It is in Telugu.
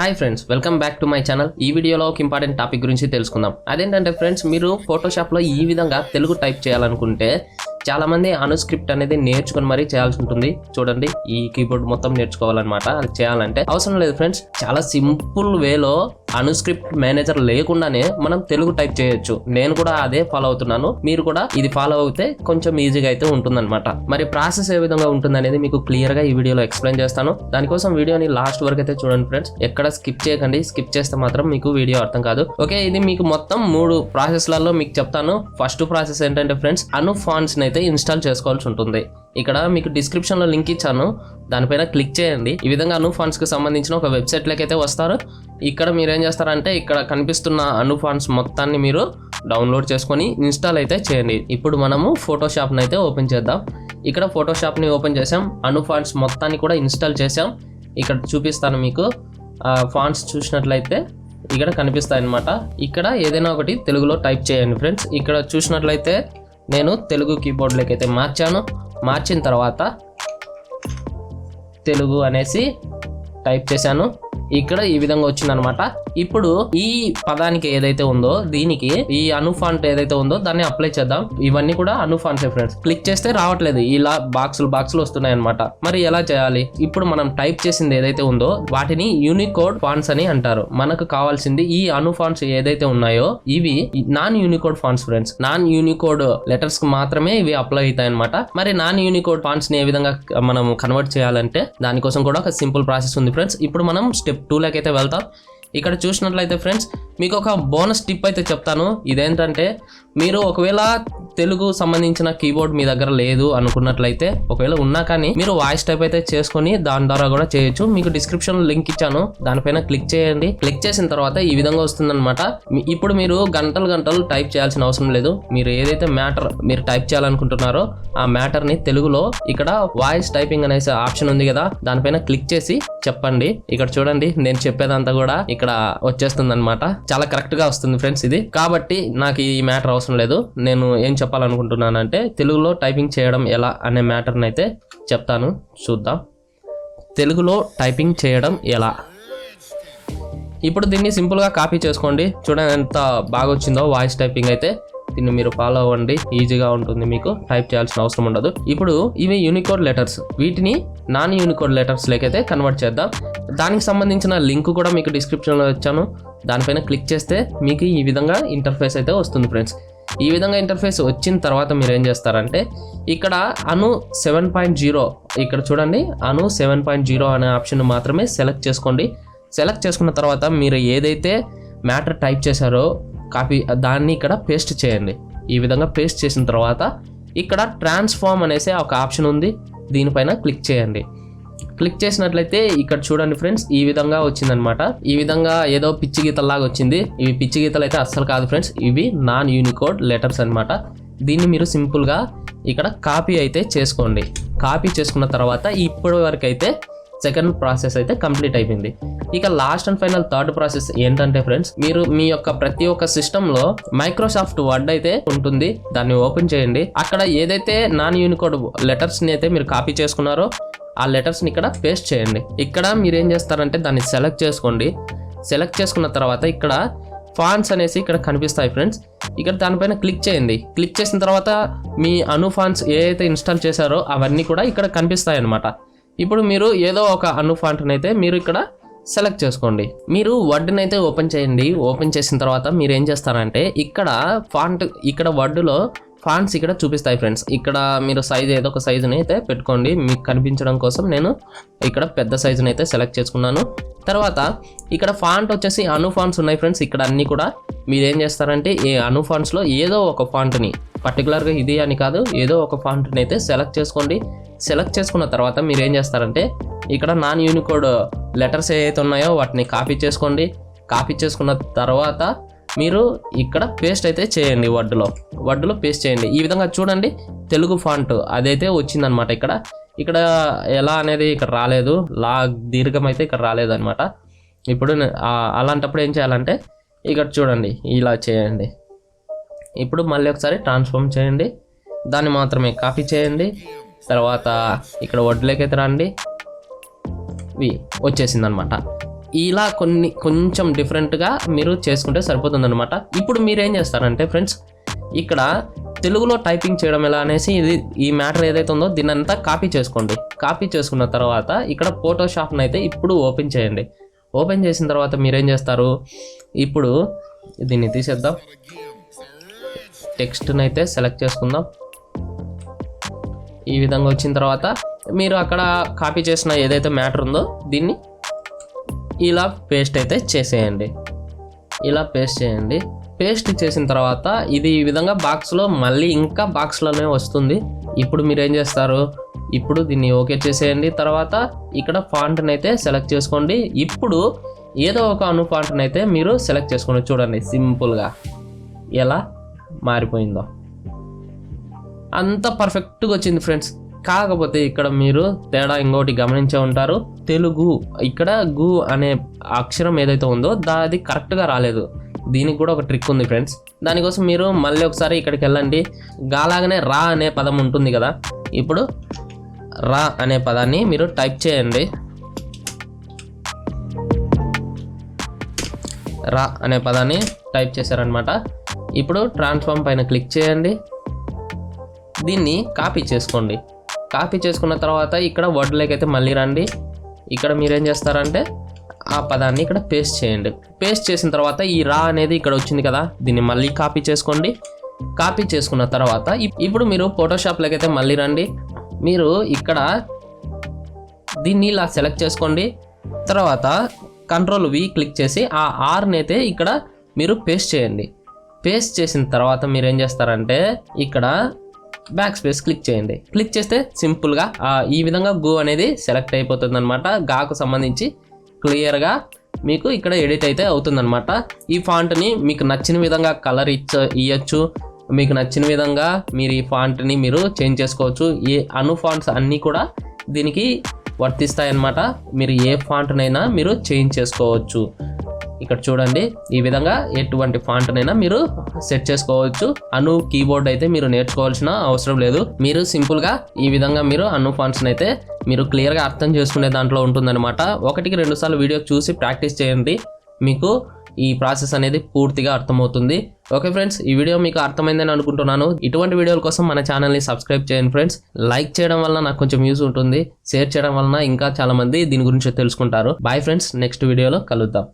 Hi friends welcome back to my channel ఈ వీడియోలో ఒక ఇంపార్టెంట్ టాపిక్ గురించి తెలుసుకుందాం. అదేంటంటే ఫ్రెండ్స్ మీరు ఫోటోషాప్లో ఈ విధంగా తెలుగు టైప్ చేయాలనుకుంటే చాలా మంది అనుస్క్రిప్ట్ అనేది నేర్చుకుని మరీ చేయాల్సి ఉంటుంది. చూడండి ఈ కీబోర్డ్ మొత్తం నేర్చుకోవాలన్నమాట. అది చేయాలంటే అవసరం లేదు ఫ్రెండ్స్ చాలా సింపుల్ వేలో అనుస్క్రిప్ట్ మేనేజర్ లేకుండానే మనం తెలుగు టైప్ చేయొచ్చు. నేను కూడా అదే ఫాలో అవుతున్నాను. మీరు కూడా ఇది ఫాలో అవుతే కొంచెం ఈజీగా అయితే ఉంటుందన్నమాట. మరి ప్రాసెస్ ఏ విధంగా ఉంటుంది అనేది మీకు క్లియర్గా ఈ వీడియోలో ఎక్స్ప్లెయిన్ చేస్తాను. దానికోసం వీడియోని లాస్ట్ వరకు అయితే చూడండి ఫ్రెండ్స్. ఎక్కడ స్కిప్ చేయకండి. స్కిప్ చేస్తే మాత్రం మీకు వీడియో అర్థం కాదు. ఓకే ఇది మీకు మొత్తం మూడు ప్రాసెస్లలో మీకు చెప్తాను. ఫస్ట్ ప్రాసెస్ ఏంటంటే ఫ్రెండ్స్ అను ఫాంట్స్ అయితే ఇన్స్టాల్ చేసుకోవాల్సి ఉంటుంది. ఇక్కడ మీకు డిస్క్రిప్షన్లో లింక్ ఇచ్చాను. దానిపైన క్లిక్ చేయండి. ఈ విధంగా అను ఫండ్స్కి సంబంధించిన ఒక వెబ్సైట్లోకి అయితే వస్తారు. ఇక్కడ మీరు ఏం చేస్తారంటే ఇక్కడ కనిపిస్తున్న అను ఫాన్స్ మొత్తాన్ని మీరు డౌన్లోడ్ చేసుకొని ఇన్స్టాల్ అయితే చేయండి. ఇప్పుడు మనము ఫోటోషాప్ని అయితే ఓపెన్ చేద్దాం. ఇక్కడ ఫోటోషాప్ని ఓపెన్ చేసాం అను ఫాన్స్ మొత్తాన్ని కూడా ఇన్స్టాల్ చేసాం ఇక్కడ చూపిస్తాను మీకు. ఫాంట్స్ చూసినట్లయితే ఇక్కడ కనిపిస్తాయి అన్నమాట ఇక్కడ ఏదైనా ఒకటి తెలుగులో టైప్ చేయండి ఫ్రెండ్స్. ఇక్కడ చూసినట్లయితే నేను తెలుగు కీబోర్డ్లోకి అయితే మార్చాను. మార్చిన తర్వాత తెలుగు అనేసి టైప్ చేశాను. ఇక్కడ ఈ విధంగా వచ్చిందనమాట. ఇప్పుడు ఈ పదానికి ఏదైతే ఉందో దీనికి ఈ అనుఫాంట్ ఏదైతే ఉందో దాన్ని అప్లై చేద్దాం. ఇవన్నీ కూడా అనుఫాంట్స్ ఫ్రెండ్స్ క్లిక్ చేస్తే రావట్లేదు. ఇలా బాక్సులు బాక్సులు వస్తున్నాయి అనమాట మరి ఎలా చేయాలి? ఇప్పుడు మనం టైప్ చేసింది ఏదైతే ఉందో వాటిని యూనికోడ్ ఫాంట్స్ అని అంటారు. మనకు కావాల్సింది ఈ అనుఫాన్స్ ఏదైతే ఉన్నాయో ఇవి non unicode fonts friends non unicode లెటర్స్కి మాత్రమే ఇవి అప్లై అవుతాయి అనమాట మరి నాన్ యూనికోడ్ ఫాంట్స్ని ఏ విధంగా మనం కన్వర్ట్ చేయాలంటే దానికోసం కూడా ఒక సింపుల్ ప్రాసెస్ ఉంది ఫ్రెండ్స్ ఇప్పుడు మనం స్టెప్ టూలోకి అయితే వెళ్తాం. ఇక్కడ చూసినట్లయితే ఫ్రెండ్స్ మీకు ఒక బోనస్ టిప్ అయితే చెప్తాను. ఇదేంటంటే మీరు ఒకవేళ తెలుగు సంబంధించిన కీబోర్డ్ మీ దగ్గర లేదు అనుకున్నట్లయితే ఒకవేళ ఉన్నా కానీ మీరు వాయిస్ టైప్ అయితే చేసుకొని దాని ద్వారా కూడా చేయొచ్చు. మీకు డిస్క్రిప్షన్ లింక్ ఇచ్చాను. దానిపైన క్లిక్ చేయండి. క్లిక్ చేసిన తర్వాత ఈ విధంగా వస్తుందన్నమాట. మీ- ఇప్పుడు మీరు గంటలు గంటలు టైప్ చేయాల్సిన అవసరం లేదు. మీరు ఏదైతే మ్యాటర్ మీరు టైప్ చేయాలనుకుంటున్నారో ఆ మ్యాటర్ని తెలుగులో ఇక్కడ వాయిస్ టైపింగ్ అనేసి ఆప్షన్ ఉంది కదా దానిపైన క్లిక్ చేసి చెప్పండి. ఇక్కడ చూడండి నేను చెప్పేదంతా కూడా ఇక్కడ వచ్చేస్తుంది అనమాట చాలా కరెక్ట్గా వస్తుంది ఫ్రెండ్స్ ఇది. కాబట్టి నాకు ఈ మ్యాటర్ అవసరం లేదు. నేను ఏం చెప్పాలనుకుంటున్నానంటే తెలుగులో టైపింగ్ చేయడం ఎలా అనే మ్యాటర్ని అయితే చెప్తాను. చూద్దాం. తెలుగులో టైపింగ్ చేయడం ఎలా? ఇప్పుడు దీన్ని సింపుల్గా కాపీ చేసుకోండి. చూడండి ఎంత బాగా వచ్చిందో వాయిస్ టైపింగ్ అయితే. దీన్ని మీరు ఫాలో అవ్వండి. ఈజీగా ఉంటుంది మీకు. టైప్ చేయాల్సిన అవసరం ఉండదు. ఇప్పుడు ఇవి యూనికోడ్ లెటర్స్ వీటిని నాన్ యూనికోడ్ లెటర్స్ లేకైతే కన్వర్ట్ చేద్దాం. దానికి సంబంధించిన లింక్ కూడా మీకు డిస్క్రిప్షన్లో ఇచ్చాను. దానిపైన క్లిక్ చేస్తే మీకు ఈ విధంగా ఇంటర్ఫేస్ అయితే వస్తుంది ఫ్రెండ్స్ ఈ విధంగా ఇంటర్ఫేస్ వచ్చిన తర్వాత మీరు ఏం చేస్తారంటే ఇక్కడ అను సెవెన్ పాయింట్ జీరో ఇక్కడ చూడండి. అను సెవెన్ పాయింట్ జీరో అనే ఆప్షన్ మాత్రమే సెలెక్ట్ చేసుకోండి. సెలెక్ట్ చేసుకున్న తర్వాత మీరు ఏదైతే మ్యాటర్ టైప్ చేశారో కాపీ దాన్ని ఇక్కడ పేస్ట్ చేయండి. ఈ విధంగా పేస్ట్ చేసిన తర్వాత ఇక్కడ ట్రాన్స్ఫార్మ్ అనేసి ఒక ఆప్షన్ ఉంది. దీనిపైన క్లిక్ చేయండి. క్లిక్ చేసినట్లయితే ఇక్కడ చూడండి ఫ్రెండ్స్ ఈ విధంగా వచ్చిందనమాట ఈ విధంగా ఏదో పిచ్చి గీతల్లాగా వచ్చింది. ఇవి పిచ్చి గీతలు అయితే అస్సలు కాదు ఫ్రెండ్స్ ఇవి నాన్ యూనికోడ్ లెటర్స్ అన్నమాట. దీన్ని మీరు సింపుల్గా ఇక్కడ కాపీ అయితే చేసుకోండి. కాపీ చేసుకున్న తర్వాత ఇప్పటి వరకు అయితే సెకండ్ ప్రాసెస్ అయితే కంప్లీట్ అయిపోయింది. ఇక last and final third process ఏంటంటే ఫ్రెండ్స్ మీరు మీ యొక్క ప్రతి ఒక్క సిస్టంలో మైక్రోసాఫ్ట్ వర్డ్ అయితే ఉంటుంది దాన్ని ఓపెన్ చేయండి. అక్కడ ఏదైతే నాన్ యూనికోడ్ లెటర్స్ని అయితే మీరు కాపీ చేసుకున్నారో ఆ లెటర్స్ని ఇక్కడ పేస్ట్ చేయండి. ఇక్కడ మీరు ఏం చేస్తారంటే దాన్ని సెలెక్ట్ చేసుకోండి. సెలెక్ట్ చేసుకున్న తర్వాత ఇక్కడ ఫాన్స్ అనేసి ఇక్కడ కనిపిస్తాయి ఫ్రెండ్స్ ఇక్కడ దానిపైన క్లిక్ చేయండి. క్లిక్ చేసిన తర్వాత మీ అను ఫాన్స్ ఏ అయితే ఇన్స్టాల్ చేశారో అవన్నీ కూడా ఇక్కడ కనిపిస్తాయి అనమాట ఇప్పుడు మీరు ఏదో ఒక అను ఫాంట్ని అయితే మీరు ఇక్కడ సెలెక్ట్ చేసుకోండి. మీరు వర్డ్ని అయితే ఓపెన్ చేయండి. ఓపెన్ చేసిన తర్వాత మీరు ఏం చేస్తారంటే ఇక్కడ ఫాంట్ ఇక్కడ వర్డ్లో ఫాంట్స్ ఇక్కడ చూపిస్తాయి ఫ్రెండ్స్. ఇక్కడ మీరు సైజ్ ఏదో ఒక సైజుని అయితే పెట్టుకోండి. మీకు కనిపించడం కోసం నేను ఇక్కడ పెద్ద సైజుని అయితే సెలెక్ట్ చేసుకున్నాను. తర్వాత ఇక్కడ ఫాంట్ వచ్చేసి అను ఫాంట్స్ ఉన్నాయి ఫ్రెండ్స్. ఇక్కడ అన్నీ కూడా మీరు ఏం చేస్తారంటే ఈ అను ఫాంట్స్లో ఏదో ఒక ఫాంట్ని పర్టికులర్గా ఇది అని కాదు ఏదో ఒక ఫాంట్ని అయితే సెలెక్ట్ చేసుకోండి. సెలెక్ట్ చేసుకున్న తర్వాత మీరు ఏం చేస్తారంటే ఇక్కడ నాన్ యూనికోడ్ లెటర్స్ ఏవైతే ఉన్నాయో వాటిని కాపీ చేసుకోండి. కాపీ చేసుకున్న తర్వాత మీరు ఇక్కడ పేస్ట్ అయితే చేయండి వడ్డులో వడ్డులో పేస్ట్ చేయండి. ఈ విధంగా చూడండి తెలుగు ఫాంట్ అదైతే వచ్చిందనమాట ఇక్కడ. ఇక్కడ ఎలా అనేది ఇక్కడ రాలేదు. లా దీర్ఘం అయితే ఇక్కడ రాలేదు అనమాట ఇప్పుడు అలాంటప్పుడు ఏం చేయాలంటే ఇక్కడ చూడండి ఇలా చేయండి. ఇప్పుడు మళ్ళీ ఒకసారి ట్రాన్స్ఫార్మ్ చేయండి. దాన్ని మాత్రమే కాపీ చేయండి. తర్వాత ఇక్కడ వడ్లేకైతే రండి. ఇవి వచ్చేసింది అనమాట ఇలా కొన్ని కొంచెం డిఫరెంట్గా మీరు చేసుకుంటే సరిపోతుందన్నమాట ఇప్పుడు మీరు ఏం చేస్తారంటే ఫ్రెండ్స్ ఇక్కడ తెలుగులో టైపింగ్ చేయడం ఎలా అనేసి ఇది ఈ మ్యాటర్ ఏదైతే ఉందో దీన్ని అంతా కాపీ చేసుకోండి. కాపీ చేసుకున్న తర్వాత ఇక్కడ ఫోటోషాప్ని అయితే ఇప్పుడు ఓపెన్ చేయండి. ఓపెన్ చేసిన తర్వాత మీరేం చేస్తారు? ఇప్పుడు దీన్ని తీసేద్దాం. టెక్స్ట్ని అయితే సెలెక్ట్ చేసుకుందాం. ఈ విధంగా వచ్చిన తర్వాత మీరు అక్కడ కాపీ చేసిన ఏదైతే మ్యాటర్ ఉందో దీన్ని ఇలా పేస్ట్ అయితే చేసేయండి. ఇలా పేస్ట్ చేయండి. పేస్ట్ చేసిన తర్వాత ఇది ఈ విధంగా బాక్స్లో మళ్ళీ ఇంకా బాక్స్లోనే వస్తుంది. ఇప్పుడు మీరు ఏం చేస్తారు? ఇప్పుడు దీన్ని ఓకే చేసేయండి. తర్వాత ఇక్కడ ఫాంట్ని అయితే సెలెక్ట్ చేసుకోండి. ఇప్పుడు ఏదో ఒక అను ఫాంట్ని అయితే మీరు సెలెక్ట్ చేసుకోండి చూడండి సింపుల్గా. ఎలా మారిపోయిందో. అంత పర్ఫెక్ట్గా వచ్చింది ఫ్రెండ్స్ కాకపోతే ఇక్కడ మీరు తేడా ఇంకోటి గమనించే ఉంటారు. తెలుగు ఇక్కడ గు అనే అక్షరం ఏదైతే ఉందో అది కరెక్ట్గా రాలేదు. దీనికి కూడా ఒక ట్రిక్ ఉంది ఫ్రెండ్స్ దానికోసం మీరు మళ్ళీ ఒకసారి ఇక్కడికి వెళ్ళండి. గాలాగానే రా అనే పదం ఉంటుంది కదా. ఇప్పుడు రా అనే పదాన్ని మీరు టైప్ చేయండి. రా అనే పదాన్ని టైప్ చేశారనమాట ఇప్పుడు ట్రాన్స్ఫార్మ్ పైన క్లిక్ చేయండి. దీన్ని కాపీ చేసుకోండి. కాపీ చేసుకున్న తర్వాత ఇక్కడ వర్డ్లోకి అయితే మళ్ళీ రండి. ఇక్కడ మీరేం చేస్తారంటే ఆ పదాన్ని ఇక్కడ పేస్ట్ చేయండి. పేస్ట్ చేసిన తర్వాత ఈ రా అనేది ఇక్కడ వచ్చింది కదా దీన్ని మళ్ళీ కాపీ చేసుకోండి. కాపీ చేసుకున్న తర్వాత ఇప్- ఇప్పుడు మీరు ఫోటోషాప్లోకి అయితే మళ్ళీ రండి. మీరు ఇక్కడ దీన్ని ఇలా సెలెక్ట్ చేసుకోండి. తర్వాత కంట్రోల్ వి క్లిక్ చేసి ఆ ఆర్ని అయితే ఇక్కడ మీరు పేస్ట్ చేయండి. పేస్ట్ చేసిన తర్వాత మీరు ఏం చేస్తారంటే ఇక్కడ బ్యాక్ స్పేస్ క్లిక్ చేయండి. క్లిక్ చేస్తే సింపుల్గా ఈ విధంగా గో అనేది సెలెక్ట్ అయిపోతుంది అనమాట గాకు సంబంధించి క్లియర్గా మీకు ఇక్కడ ఎడిట్ అయితే అవుతుందన్నమాట. ఈ ఫాంట్ని మీకు నచ్చిన విధంగా కలర్ ఇచ్చ ఇవ్వచ్చు మీకు నచ్చిన విధంగా మీరు ఈ ఫాంట్ని మీరు చేంజ్ చేసుకోవచ్చు. ఏ అను ఫాంట్స్ అన్నీ కూడా దీనికి వర్తిస్తాయి అన్నమాట మీరు ఏ ఫాంట్నైనా మీరు చేంజ్ చేసుకోవచ్చు. ఇక్కడ చూడండి ఈ విధంగా ఎటువంటి ఫాంట్నైనా మీరు సెట్ చేసుకోవచ్చు. అను కీబోర్డ్ అయితే మీరు నేర్చుకోవాల్సిన అవసరం లేదు. మీరు సింపుల్గా ఈ విధంగా మీరు అను ఫాంట్స్ని అయితే మీరు క్లియర్గా అర్థం చేసుకునే దాంట్లో ఉంటుందన్నమాట. ఒకటికి రెండు సార్లు వీడియో చూసి ప్రాక్టీస్ చేయండి. మీకు ఈ ప్రాసెస్ అనేది పూర్తిగా అర్థమవుతుంది. ఓకే ఫ్రెండ్స్ ఈ వీడియో మీకు అర్థమైందని అనుకుంటున్నాను. ఇటువంటి వీడియోల కోసం మన ఛానల్ని సబ్స్క్రైబ్ చేయండి ఫ్రెండ్స్ లైక్ చేయడం వలన నాకు కొంచెం యూస్ ఉంటుంది. షేర్ చేయడం వలన ఇంకా చాలామంది దీని గురించి తెలుసుకుంటారు. బాయ్ ఫ్రెండ్స్ నెక్స్ట్ వీడియోలో కలుద్దాం.